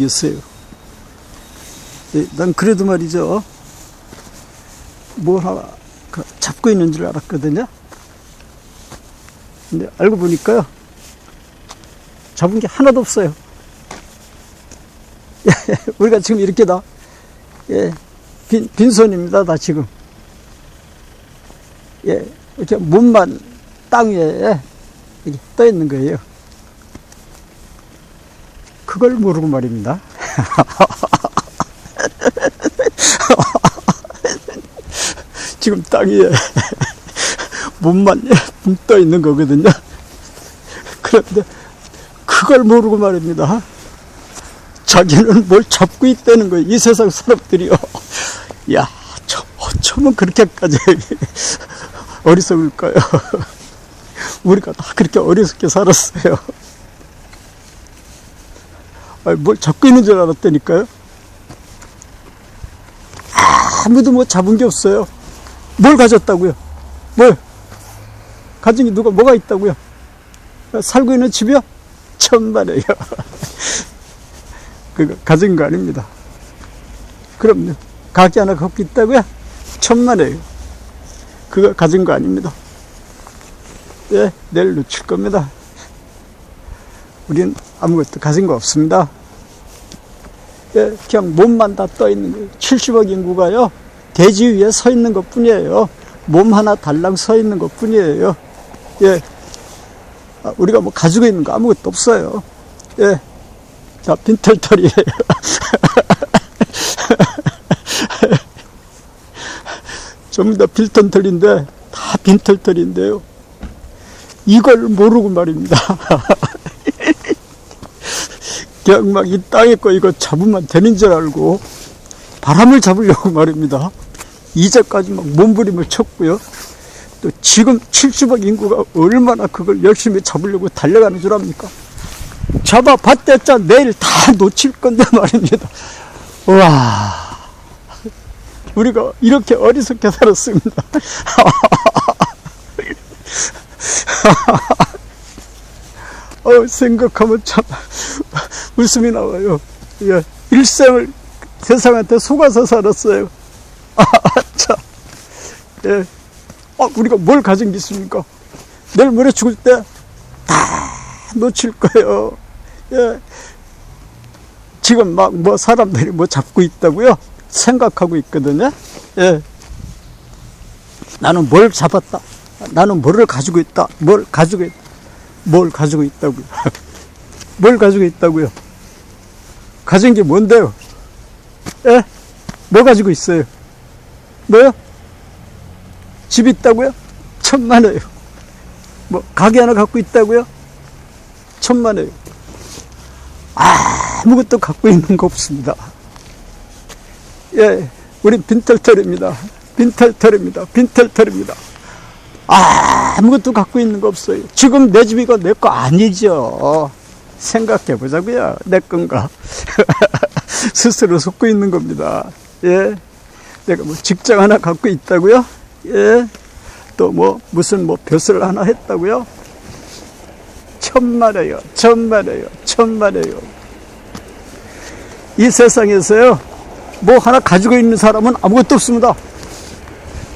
있어요. 예, 난 그래도 말이죠. 뭘 하나 그 잡고 있는 줄 알았거든요. 근데 알고 보니까요. 잡은 게 하나도 없어요. 우리가 지금 이렇게 다, 예, 빈, 빈손입니다, 다 지금. 예, 이렇게 몸만 땅 위에 떠 있는 거예요. 그걸 모르고 말입니다. 지금 땅 위에 몸만 붕떠 있는 거거든요. 그런데 그걸 모르고 말입니다. 자기는 뭘 잡고 있다는 거예요. 이 세상 사람들이요. 야, 저, 어쩌면 그렇게까지 어리석을까요? 우리가 다 그렇게 어리석게 살았어요. 아니, 뭘 잡고 있는 줄 알았다니까요? 아무도 뭐 잡은 게 없어요. 뭘 가졌다고요? 뭘? 가진 게 누가, 뭐가 있다고요? 살고 있는 집이요? 천만에요. 그거 가진 거 아닙니다. 그럼요. 가게 하나 갖고 있다고요? 천만에요. 그거 가진 거 아닙니다. 예, 내일 놓칠 겁니다. 우린 아무것도 가진 거 없습니다. 예, 그냥 몸만 다 떠 있는 거예요. 70억 인구가요, 대지 위에 서 있는 것 뿐이에요. 몸 하나 달랑 서 있는 것 뿐이에요. 예. 아, 우리가 뭐 가지고 있는 거 아무것도 없어요. 예. 자, 빈털털이에요. 전부 다 빈털털인데, 다 빈털털인데요. 이걸 모르고 말입니다. 그냥 막 이 땅에 거 이거 잡으면 되는 줄 알고 바람을 잡으려고 말입니다. 이제까지 막 몸부림을 쳤고요. 또 지금 70억 인구가 얼마나 그걸 열심히 잡으려고 달려가는 줄 압니까? 잡아봤댔자 내일 다 놓칠 건데 말입니다. 와, 우리가 이렇게 어리석게 살았습니다. 어, 생각하면 참 웃음이 나와요. 예, 일생을 세상한테 속아서 살았어요. 아, 참. 예. 아, 우리가 뭘 가진 게 있습니까? 내일 모레 죽을 때 다 놓칠 거예요. 예. 지금 막 뭐 사람들이 뭐 잡고 있다고요? 생각하고 있거든요. 예. 나는 뭘 잡았다. 나는 뭐를 가지고 있다. 뭘 가지고 있다. 뭘 가지고 있다고요? 뭘 가지고 있다고요? 가진 게 뭔데요? 예? 뭐 가지고 있어요? 뭐요? 집 있다고요? 천만에요. 뭐 가게 하나 갖고 있다고요? 천만에요. 아무것도 갖고 있는 거 없습니다. 예, 우리 빈털털입니다. 빈털털입니다. 빈털털입니다. 아무것도 갖고 있는 거 없어요. 지금 내 집이고 내 거 아니죠. 생각해 보자고요. 내 건가. 스스로 속고 있는 겁니다. 예. 내가 뭐 직장 하나 갖고 있다고요? 예. 또 뭐 무슨 뭐 벼슬 하나 했다고요? 천만에요. 천만에요. 천만에요. 이 세상에서요. 뭐 하나 가지고 있는 사람은 아무것도 없습니다.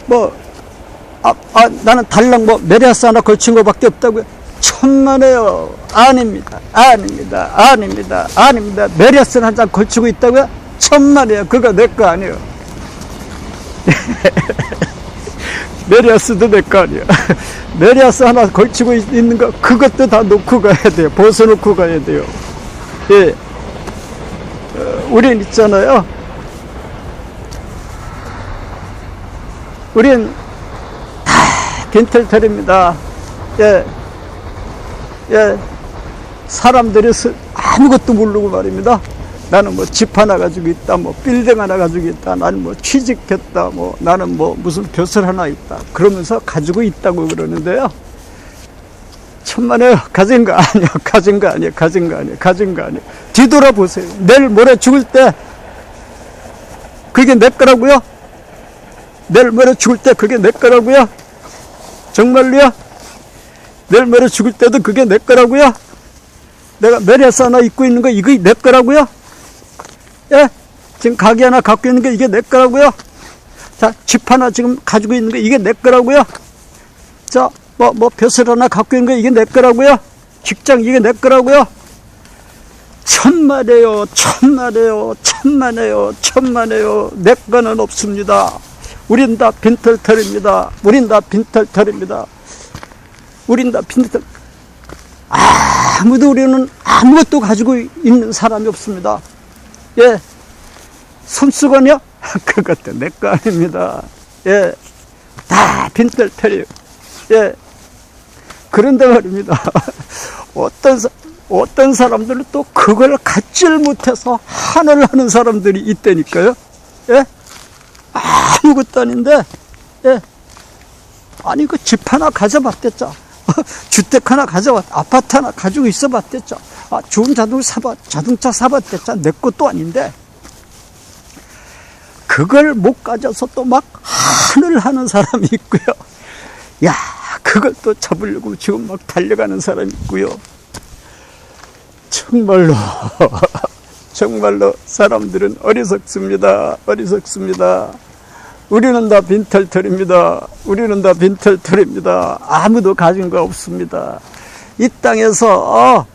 뭐 아, 아, 나는 달랑 뭐 메리아스 하나 걸친 것밖에 없다고요. 천만에요. 아닙니다. 아닙니다. 아닙니다. 아닙니다. 메리아스 한 장 걸치고 있다고요? 천만에요. 그거 내 거 아니에요. 메리아스도 내 거 아니에요. 메리아스 하나 걸치고 있는 거, 그것도 다 놓고 가야 돼요. 벗어놓고 가야 돼요. 예. 어, 우린 있잖아요. 우린 빈털털입니다. 예, 예, 사람들이 아무것도 모르고 말입니다. 나는 뭐 집 하나 가지고 있다, 뭐 빌딩 하나 가지고 있다, 나는 뭐 취직했다, 뭐 나는 뭐 무슨 벼슬 하나 있다. 그러면서 가지고 있다고 그러는데요. 천만에요. 가진 거 아니야. 가진 거 아니야. 가진 거 아니야. 가진 거 아니야. 뒤돌아보세요. 내일 모레 죽을 때 그게 내 거라고요? 내일 모레 죽을 때 그게 내 거라고요? 정말로요? 내일 모레 죽을 때도 그게 내 거라고요? 내가 메리아스 하나 입고 있는 거 이거 내 거라고요? 예? 지금 가게 하나 갖고 있는 게 이게 내 거라고요? 자, 집 하나 지금 가지고 있는 게 이게 내 거라고요? 자, 뭐, 뭐, 벼슬 하나 갖고 있는 게 이게 내 거라고요? 직장 이게 내 거라고요? 천만에요, 천만에요, 천만에요, 천만에요. 내 거는 없습니다. 우린 다 빈털털입니다. 우린 다 빈털털입니다. 우린 다 빈털. 아무도 우리는 아무것도 가지고 있는 사람이 없습니다. 예. 손수건이요? 그것도 내 거 아닙니다. 예. 다 빈털털이에요. 예. 그런데 말입니다. 어떤, 사, 어떤 사람들은 또 그걸 갖질 못해서 한을 하는 사람들이 있다니까요. 예? 아무것도 아닌데, 예. 아니, 그 집 하나 가져봤댔죠. 주택 하나 가져봤, 아파트 하나 가지고 있어 봤댔죠. 아, 좋은 자동차 사봤, 자동차 사봤댔죠. 내 것도 아닌데. 그걸 못 가져서 또 막 한을 하는 사람이 있고요. 야, 그걸 또 잡으려고 지금 막 달려가는 사람이 있고요. 정말로, 정말로 사람들은 어리석습니다. 어리석습니다. 우리는 다 빈털털입니다. 우리는 다 빈털털입니다. 아무도 가진 거 없습니다. 이 땅에서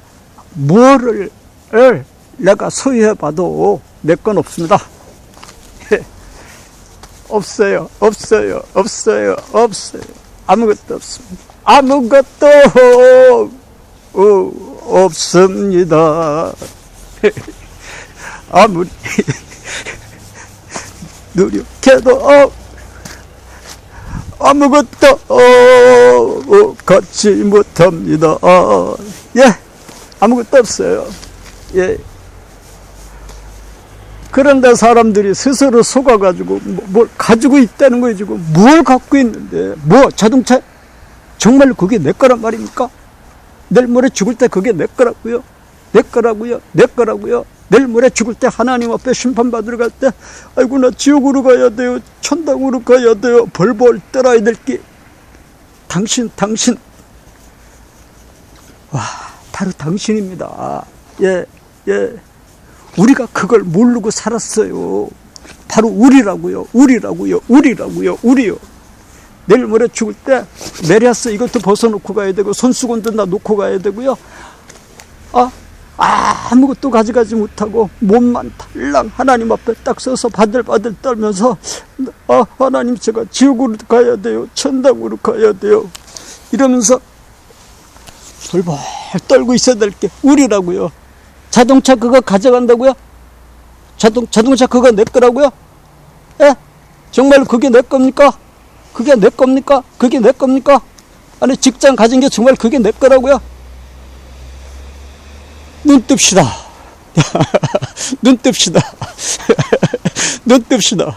뭐를 내가 소유해봐도 내 건 없습니다. 없어요, 없어요, 없어요, 없어요. 아무것도 없습니다. 아무것도 없습니다. 아무리 노력해도 아무것도 갖지 못합니다. 예, 아무것도 없어요. 예. 그런데 사람들이 스스로 속아가지고 뭐, 뭘 가지고 있다는 거예요 지금 뭘 갖고 있는데 뭐 자동차 정말 그게 내 거란 말입니까? 내일 모레 죽을 때 그게 내 거라고요? 내 거라고요? 내 거라고요? 내일 모레 죽을 때 하나님 앞에 심판받으러 갈 때 아이고 나 지옥으로 가야 돼요 천당으로 가야 돼요 벌벌 떨어야 될 게 당신 당신 와 바로 당신입니다 예예 예. 우리가 그걸 모르고 살았어요. 바로 우리라고요. 우리라고요. 우리라고요. 우리요. 내일 모레 죽을 때 메리아스 이것도 벗어놓고 가야 되고 손수건도 다 놓고 가야 되고요. 아, 아무것도 가져가지 못하고 몸만 달랑 하나님 앞에 딱 서서 바들바들 떨면서 아 하나님 제가 지옥으로 가야 돼요. 천당으로 가야 돼요. 이러면서 벌벌 떨고 있어야 될 게 우리라고요. 자동차 그거 가져간다고요? 자동, 자동차 그거 내 거라고요? 예? 정말 그게 내 겁니까? 그게 내 겁니까? 그게 내 겁니까? 아니, 직장 가진 게 정말 그게 내 거라고요? 눈 뜹시다. 눈 뜹시다. 눈 뜹시다.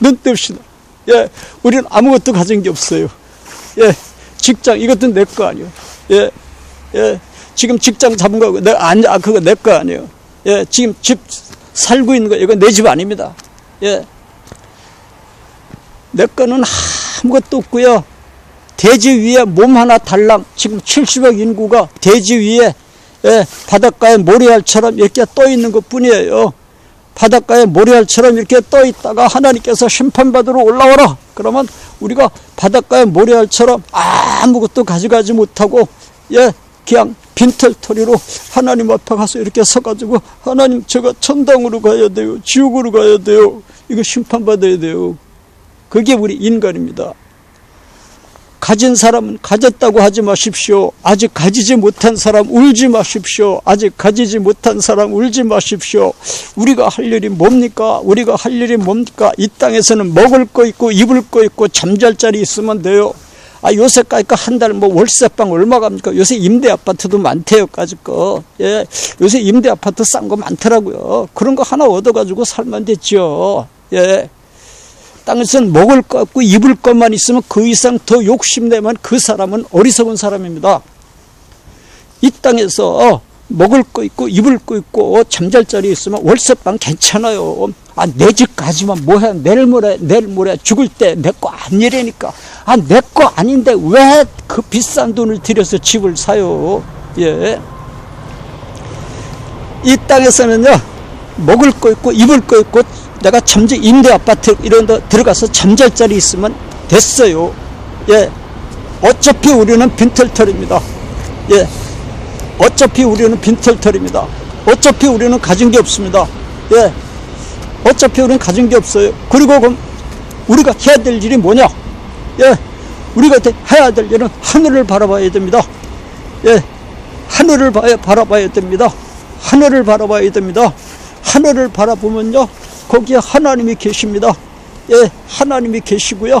눈 뜹시다. 예, 우리는 아무것도 가진 게 없어요. 예, 직장, 이것도 내 거 아니에요. 예, 예. 지금 직장 잡은 거, 내가 안, 아, 그거 내 거 아니에요. 예, 지금 집 살고 있는 거, 이거 내 집 아닙니다. 예. 내 거는 아무것도 없고요. 대지 위에 몸 하나 달랑, 지금 70억 인구가 대지 위에, 예, 바닷가에 모래알처럼 이렇게 떠 있는 것 뿐이에요. 바닷가에 모래알처럼 이렇게 떠 있다가 하나님께서 심판받으러 올라오라. 그러면 우리가 바닷가에 모래알처럼 아무것도 가져가지 못하고, 예, 그냥 빈털터리로 하나님 앞에 가서 이렇게 서가지고 하나님 제가 천당으로 가야 돼요. 지옥으로 가야 돼요. 이거 심판받아야 돼요. 그게 우리 인간입니다. 가진 사람은 가졌다고 하지 마십시오. 아직 가지지 못한 사람 울지 마십시오. 아직 가지지 못한 사람 울지 마십시오. 우리가 할 일이 뭡니까? 우리가 할 일이 뭡니까? 이 땅에서는 먹을 거 있고 입을 거 있고 잠잘 자리 있으면 돼요. 아, 요새까지 한달 뭐 월세방 얼마 갑니까? 요새 임대 아파트도 많대요까지 거. 예. 요새 임대 아파트 싼 거 많더라고요. 그런 거 하나 얻어가지고 살면 됐죠. 예. 땅에서는 먹을 것 없고 입을 것만 있으면 그 이상 더 욕심내면 그 사람은 어리석은 사람입니다. 이 땅에서 먹을 거 있고 입을 거 있고 잠잘 자리 있으면 월세방 괜찮아요. 아, 내 집까지만 뭐해. 내일 모레, 내일 모레 죽을 때 내 거 아니라니까. 아, 내 거 아닌데 왜 그 비싼 돈을 들여서 집을 사요? 예. 이 땅에서는요, 먹을 거 있고 입을 거 있고 내가 잠재 임대 아파트 이런 데 들어가서 잠잘 자리 있으면 됐어요. 예. 어차피 우리는 빈털털입니다. 예. 어차피 우리는 빈털털입니다. 어차피 우리는 가진 게 없습니다. 예. 어차피 우리는 가진 게 없어요. 그리고 그럼 우리가 해야 될 일이 뭐냐? 예. 우리가 해야 될 일은 하늘을 바라봐야 됩니다. 예. 하늘을 봐야, 바라봐야 됩니다. 하늘을 바라봐야 됩니다. 하늘을 바라보면요. 거기에 하나님이 계십니다. 예. 하나님이 계시고요.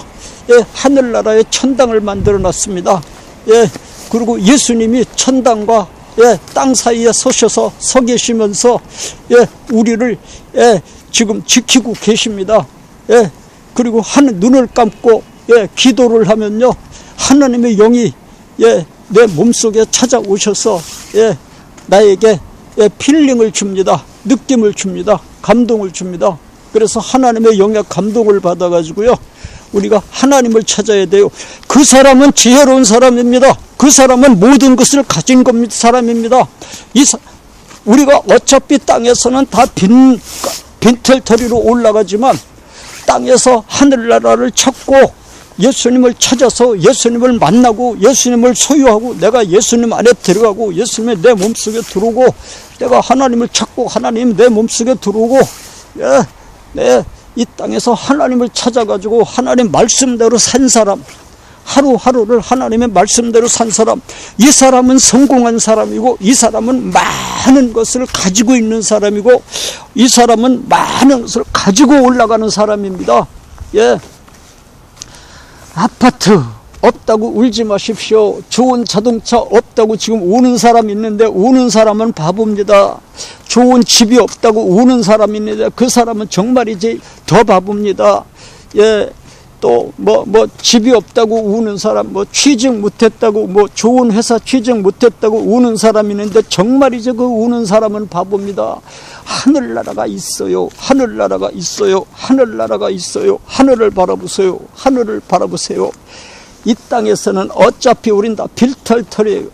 예. 하늘나라에 천당을 만들어 놨습니다. 예. 그리고 예수님이 천당과 예, 땅 사이에 서셔서 서 계시면서 예, 우리를 예, 지금 지키고 계십니다. 예, 그리고 한 눈을 감고 예, 기도를 하면요 하나님의 영이 예, 내 몸속에 찾아오셔서 예, 나에게 예, 필링을 줍니다. 느낌을 줍니다. 감동을 줍니다. 그래서 하나님의 영의 감동을 받아가지고요. 우리가 하나님을 찾아야 돼요. 그 사람은 지혜로운 사람입니다. 그 사람은 모든 것을 가진. 사람입니다. 이 사, 우리가 어차피 땅에서는 다 빈, 빈털터리로 올라가지만 땅에서 하늘나라를 찾고 예수님을 찾아서 예수님을 만나고 예수님을 소유하고 내가 예수님 안에 들어가고 예수님의 내 몸속에 들어오고 내가 하나님을 찾고 하나님 내 몸속에 들어오고 예, 네, 이 땅에서 하나님을 찾아가지고 하나님 말씀대로 산 사람 하루하루를 하나님의 말씀대로 산 사람 이 사람은 성공한 사람이고 이 사람은 많은 것을 가지고 있는 사람이고 이 사람은 많은 것을 가지고 올라가는 사람입니다 예. 아파트 없다고 울지 마십시오. 좋은 자동차 없다고 지금 우는 사람 있는데 우는 사람은 바보입니다. 좋은 집이 없다고 우는 사람 있는데 그 사람은 정말이지 더 바보입니다. 예. 또뭐뭐 집이 없다고 우는 사람 뭐 취직 못했다고 뭐 좋은 회사 취직 못했다고 우는 사람 있는데 정말이지 그 우는 사람은 바보입니다. 하늘나라가 있어요. 하늘나라가 있어요. 하늘나라가 있어요. 하늘을 바라보세요. 하늘을 바라보세요. 이 땅에서는 어차피 우린 다 빌털털이에요.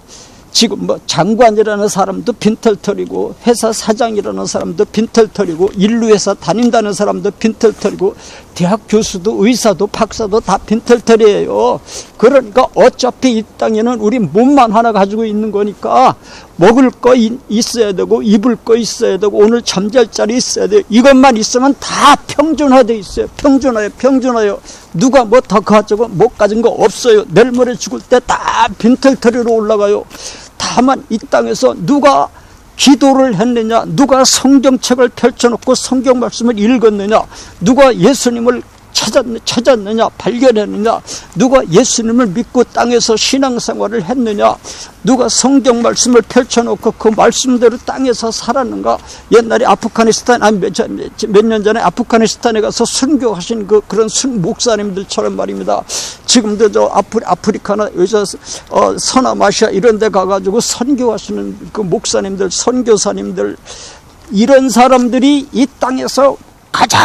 지금 뭐 장관이라는 사람도 빈털털이고 회사 사장이라는 사람도 빈털털이고 인류회사 다닌다는 사람도 빈털털이고 대학 교수도 의사도 박사도 다 빈털털이에요. 그러니까 어차피 이 땅에는 우리 몸만 하나 가지고 있는 거니까 먹을 거 있어야 되고 입을 거 있어야 되고 오늘 잠잘 자리 있어야 돼요. 이것만 있으면 다 평준화돼 있어요. 평준화요, 평준화요. 누가 뭐 더 가지고 못 가진 거 없어요. 내일 모레 죽을 때 다 빈털터리로 올라가요. 다만 이 땅에서 누가 기도를 했느냐, 누가 성경책을 펼쳐놓고 성경 말씀을 읽었느냐, 누가 예수님을 찾았, 찾았느 냐, 발견했느냐, 누가 예수님을 믿고 땅에서 신앙생활을 했느냐, 누가 성경 말씀을 펼쳐놓고 그 말씀대로 땅에서 살았는가, 옛날에 아프가니스탄, 아니 몇년 전에 아프가니스탄에 가서 순교하신 그, 그런 순 목사님들처럼 말입니다. 지금도 저 아프리, 아프리카나 여기서 어, 서남아시아 이런 데 가가지고 선교하시는 그 목사님들, 선교사님들, 이런 사람들이 이 땅에서 가장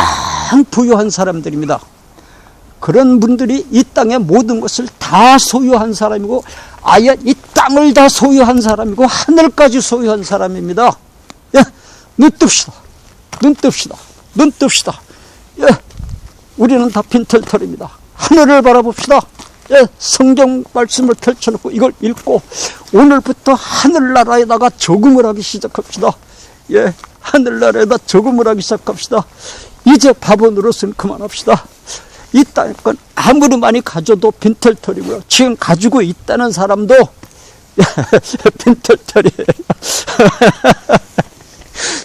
부유한 사람들입니다. 그런 분들이 이 땅의 모든 것을 다 소유한 사람이고 아예 이 땅을 다 소유한 사람이고 하늘까지 소유한 사람입니다. 예, 눈 뜹시다. 눈 뜹시다. 눈 뜹시다. 예, 우리는 다 빈털털입니다. 하늘을 바라봅시다. 예, 성경 말씀을 펼쳐놓고 이걸 읽고 오늘부터 하늘나라에다가 적응을 하기 시작합시다. 예, 하늘나라에다 적응을 하기 시작합시다. 이제 바보 노릇은 그만합시다. 이 땅 건 아무리 많이 가져도 빈털털이고요. 지금 가지고 있다는 사람도 빈털털이에요.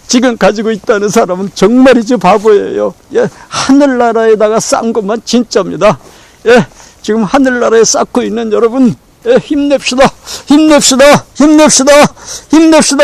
지금 가지고 있다는 사람은 정말이지 바보예요. 예, 하늘나라에다가 싼 것만 진짜입니다. 예, 지금 하늘나라에 쌓고 있는 여러분, 예, 힘냅시다. 힘냅시다. 힘냅시다. 힘냅시다.